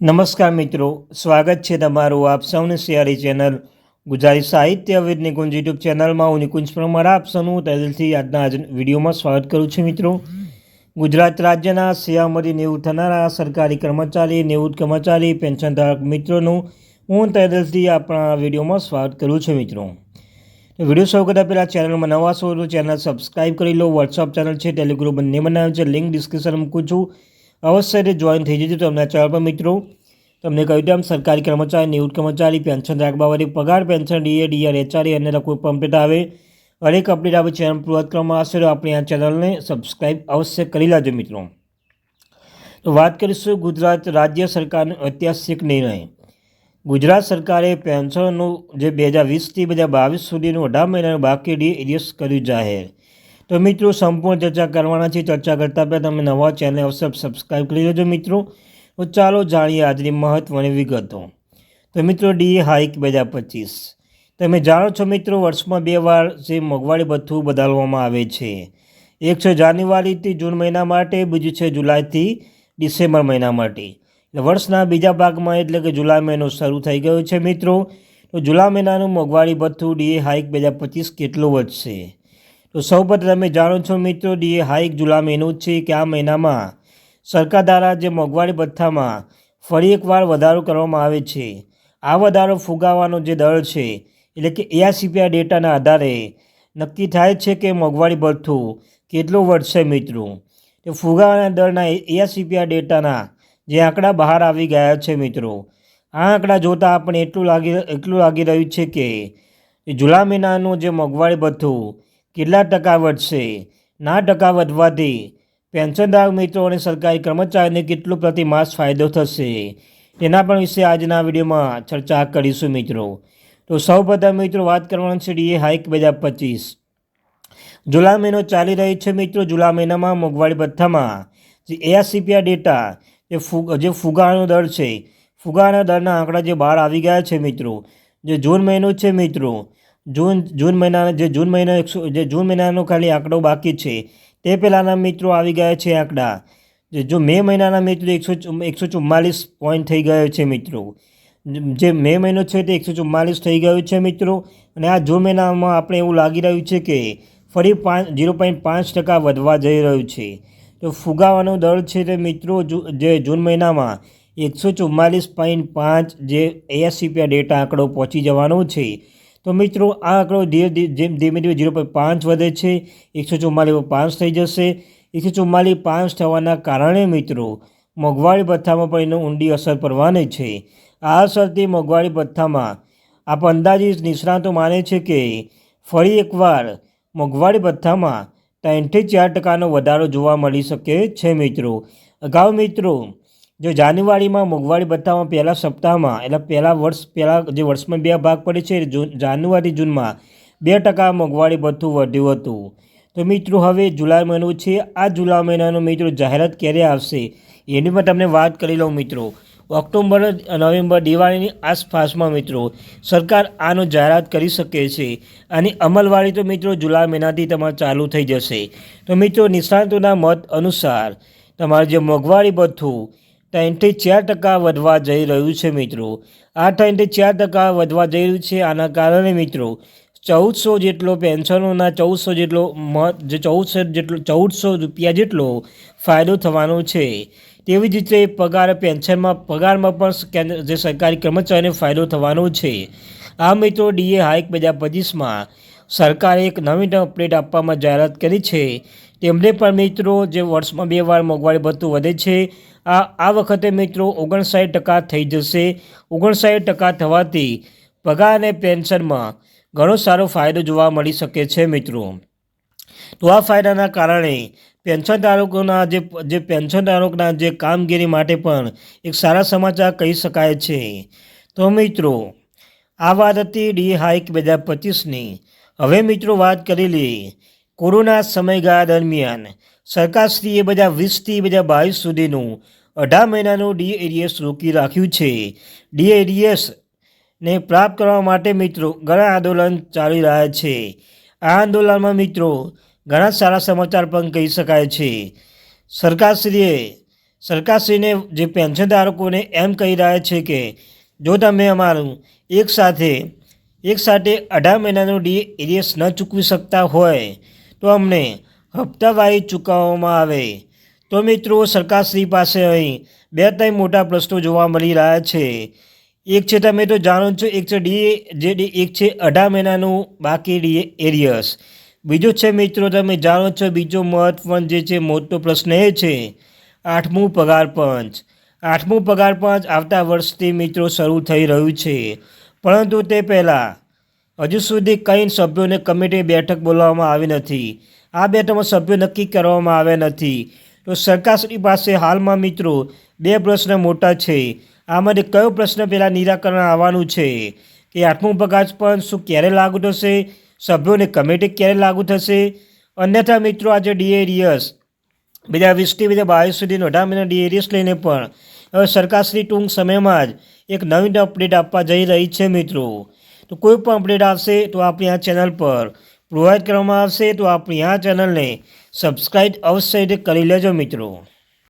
નમસ્કાર મિત્રો, સ્વાગત છે તમારું આપ સૌની સિયારી ચેનલ ગુજરાતી સાહિત્ય વિદ નિકુંજ યુટ્યુબ ચેનલમાં. હું નિકુંજ પરમાર, આપ સૌનું તહેદિલથી આજના આજ વિડીયોમાં સ્વાગત કરું છું મિત્રો. ગુજરાત રાજ્યના સિયામરી નિવૃત્ત થનારા સરકારી કર્મચારી, નિવૃત્ત કર્મચારી પેન્શનધારક મિત્રોનું હું તહેદિલથી આપણા વિડીયોમાં સ્વાગત કરું છું મિત્રો. વીડિયો શરૂ કરતાં પહેલાં ચેનલમાં નવા છો તો ચેનલ સબસ્ક્રાઈબ કરી લો. વોટ્સઅપ ચેનલ છે ટેલિગ્રુપ બંને બનાવ્યું છે. લિંક ડિસ્ક્રિપ્શન મૂકું છું. અવશ્ય રીતે જોઈન થઈ જજો તમને ચેનલ પર, મિત્રો. તમને કહ્યું તેમ સરકારી કર્મચારી નિવૃત્ત કર્મચારી, પેન્શન રાખબાવાળી પગાર, પેન્શન, ડીએ, ડીઆર, એચઆરએ અને કોઈ પંપેટ આવે. હરેક અપડેટ આવે ચેનલ પૂર્વત કરવામાં આવશે તો આપણી આ ચેનલને સબસ્ક્રાઈબ અવશ્ય કરી લેજો, મિત્રો. તો વાત કરીશું ગુજરાત રાજ્ય સરકારનો ઐતિહાસિક નિર્ણય. ગુજરાત સરકારે પેન્શનનું જે બે હજાર વીસથી બે હજાર બાવીસ સુધીનું અઢાર મહિનાનું બાકી ડી એરિયસ કર્યું જાહેર. તો મિત્રો, સંપૂર્ણ ચર્ચા કરવાના છે. ચર્ચા કરતાં પહેલાં તમે નવા ચેનલ અવસર સબસ્ક્રાઈબ કરી લેજો મિત્રો. તો ચાલો જાણીએ આજની મહત્ત્વની વિગતો. તો મિત્રો, ડી હાઇક બે હજાર પચીસ. તમે જાણો છો મિત્રો, વર્ષમાં બે વાર જે મોંઘવારી ભથ્થું બદલવામાં આવે છે. એક છે જાન્યુઆરીથી જૂન મહિના માટે, બીજું છે જુલાઈથી ડિસેમ્બર મહિના માટે. એટલે વર્ષના બીજા ભાગમાં એટલે કે જુલાઈ મહિનો શરૂ થઈ ગયો છે મિત્રો. તો જુલાઈ મહિનાનું મોંઘવારી ભથ્થું ડીએ હાઇક બે હજાર પચીસ કેટલું વધશે? તો સૌપ્રથમ તમે જાણો છો મિત્રો, ડીએ હાઇક જુલા મહિનો છે કે આ મહિનામાં સરકાર દ્વારા જે મોંઘવારી ભથ્થામાં ફરી એકવાર વધારો કરવામાં આવે છે. આ વધારો ફુગાવાનો જે દર છે, એટલે કે એઆરસીપીઆર ડેટાના આધારે નક્કી થાય છે કે મોંઘવારી ભથ્થું કેટલું વધશે મિત્રો. તો ફુગાવાના દરના એઆરસીપીઆર ડેટાના જે આંકડા બહાર આવી ગયા છે મિત્રો. આ આંકડા જોતાં આપણે એટલું લાગી એટલું લાગી રહ્યું છે કે જુલા મહિનાનું જે મોંઘવારી ભથ્થું કેટલા ટકા વધશે? ના ટકા વધવાથી પેન્શનદાર મિત્રો અને સરકારી કર્મચારીને કેટલો પ્રતિ માસ ફાયદો થશે? તેના પણ વિશે આજના વિડીયોમાં ચર્ચા કરીશું મિત્રો. તો સૌ પ્રથમ મિત્રો વાત કરવાનું છે ડીએ હાઇક બે હજાર પચીસ. જુલાઈ મહિનો ચાલી રહી છે મિત્રો. જુલાઈ મહિનામાં મોંઘવારી ભથ્થામાં જે એઆરસીપીઆર ડેટા જે ફુગ, જે ફુગાનો દર છે, ફુગાના દરના આંકડા જે બહાર આવી ગયા છે મિત્રો. જે જૂન મહિનો છે મિત્રો જૂન જૂન મહિના જે જૂન મહિના એકસો, જે જૂન મહિનાનો ખાલી આંકડો બાકી છે, તે પહેલાંના મિત્રો આવી ગયા છે આંકડા. જે, જો મે મહિનાના મિત્રો એકસો એકસો ચુમ્માલીસ પોઈન્ટ થઈ ગયો છે મિત્રો. જે મે મહિનો છે તે એકસો ચુમ્માલીસ થઈ ગયો છે મિત્રો. અને આ જૂન મહિનામાં આપણે એવું લાગી રહ્યું છે કે ફરી પાંચ, ઝીરો પોઈન્ટ પાંચ ટકા વધવા જઈ રહ્યું છે. તો ફુગાવાનો દર છે તે મિત્રો જે જૂન મહિનામાં એકસો ચુમ્માલીસ પોઈન્ટ પાંચ જે એએસસીપીઆ ડેટા આંકડો પહોંચી જવાનો છે. તો મિત્રો, આ આંકડો ધીરે જેમ ધીમે ધીમે ઝીરો પોઈન્ટ પાંચ વધે છે. એકસો ચુમ્માલીસ પાંચ થઈ જશે. એકસો ચુમ્માલીસ પાંચ થવાના કારણે મિત્રો, મોંઘવારી ભથ્થામાં પણ એનો ઊંડી અસર પડવાની છે. આ અસરથી મોંઘવારી ભથ્થામાં આપ અંદાજિત નિષ્ણાતો માને છે કે ફરી એકવાર મોંઘવારી ભથ્થામાં ત્રણથી ચાર ટકાનો વધારો જોવા મળી શકે છે મિત્રો. અગાઉ મિત્રો જો જાન્યુઆરીમાં મોંઘવારી ભથ્થામાં પહેલા સપ્તાહમાં, એટલે પહેલાં વર્ષ, પહેલાં જે વર્ષમાં બે ભાગ પડે છે જૂન, જાન્યુઆરી, જૂનમાં બે ટકા મોંઘવારી ભથ્થું વધ્યું હતું. તો મિત્રો, હવે જુલાઈ મહિનો છે. આ જુલાઈ મહિનાનો મિત્રો જાહેરાત ક્યારે આવશે, એની પણ તમને વાત કરી લઉં મિત્રો. ઓક્ટોબર, નવેમ્બર, દિવાળીની આસપાસમાં મિત્રો, સરકાર આનો જાહેરાત કરી શકે છે અને અમલવારી તો મિત્રો જુલાઈ મહિનાથી તમારે ચાલુ થઈ જશે. તો મિત્રો, નિષ્ણાતોના મત અનુસાર તમારે જે મોંઘવારી ભથ્થું ત્રણથી ચાર ટકા વધવા જઈ રહ્યું છે મિત્રો. આ ત્રણથી ચાર ટકા વધવા જઈ રહ્યું છે આના કારણે મિત્રો ચૌદસો જેટલો પેન્શનોના ચૌદસો જેટલો જે ચૌદસો જેટલો, ચૌદસો રૂપિયા જેટલો ફાયદો થવાનો છે. તેવી જ રીતે પગાર પેન્શનમાં, પગારમાં પણ જે સરકારી કર્મચારીને ફાયદો થવાનો છે. આ મિત્રો ડીએ હાઇક બે હજાર પચીસમાં સરકારે એક નવીન અપડેટ આપવામાં જાહેરાત કરી છે. તેમણે પણ મિત્રો જે વર્ષમાં બે વાર મોંઘવારી ભથ્થું વધે છે, આ આ વખતે મિત્રો ઓગણસાઠ ટકા થઈ જશે. ઓગણસાઠ ટકા થવાથી પગાર અને પેન્શનમાં ઘણો સારો ફાયદો જોવા મળી શકે છે મિત્રો. તો આ ફાયદાના કારણે પેન્શન ધારકોના જે જે પેન્શન ધારકના જે કામગીરી માટે પણ એક સારા સમાચાર કહી શકાય છે. તો મિત્રો, આ વાત હતી ડી હાઇક બે હજાર પચીસની. હવે મિત્રો વાત કરી લઈએ કોરોના સમયગાળા દરમિયાન સરકારશ્રીએ બધા વીસથી બધા બાવીસ સુધીનું અઢાર મહિનાનું ડી એરિયસ રોકી રાખ્યું છે. ડી એરિયસ ને પ્રાપ્ત કરવા માટે મિત્રો ઘણા આંદોલન ચાલી રહ્યા છે. આ આંદોલનમાં મિત્રો ઘણા સારા સમાચાર પણ કહી શકાય છે. સરકારશ્રીએ સરકારશ્રીને જે પેન્શન ધારકોને એમ કહી રહ્યા છે કે જો તમે અમારું એક સાથે એક સાથે અઢાર મહિનાનું ડી એરિયસ ન ચૂકવી શકતા હોય તો અમને હપ્તાવારી ચૂકવવામાં આવે. તો મિત્રો, સરકારશ્રી પાસે અહીં બે ત્રણ મોટા પ્રશ્નો જોવા મળી રહ્યા છે. એક છે, તમે તો જાણો છો, એક છે ડી જે ડી એક છે અઢાર મહિનાનું બાકી ડી એરિયસ. બીજો છે મિત્રો, તમે જાણો છો, બીજો મહત્વનો જે છે, મોટો પ્રશ્ન એ છે, આઠમું પગાર પંચ આઠમું પગાર પંચ આવતા વર્ષથી મિત્રો શરૂ થઈ રહ્યું છે. પરંતુ તે પહેલાં હજુ સુધી કંઈ સભ્યોને કમિટી બેઠક બોલાવવામાં આવી નથી. આ બેઠકમાં સભ્યો નક્કી કરવામાં આવ્યા નથી. તો સરકારશ્રી પાસે હાલમાં મિત્રો બે પ્રશ્ન મોટા છે. આમાંથી કયો પ્રશ્ન પહેલાં નિરાકરણ આવવાનું છે? કે આઠમું પગાર પણ શું ક્યારે લાગુ થશે? સભ્યોને કમિટી ક્યારે લાગુ થશે? અન્યથા મિત્રો આજે ડીએરિયસ બે હજાર વીસથી બે હજાર બાવીસ સુધીનો અઢાર મહિના ડીએરિયસ લઈને પણ હવે સરકારશ્રી ટૂંક સમયમાં જ એક નવીન અપડેટ આપવા જઈ રહી છે મિત્રો. તો કોઈ પણ અપડેટ આવશે તો આપણી આ ચેનલ પર પ્રોવાઈડ કરવામાં આવશે તો આપણી આ ચેનલને સબસ્ક્રાઈબ અવશ્ય કરી લેજો મિત્રો.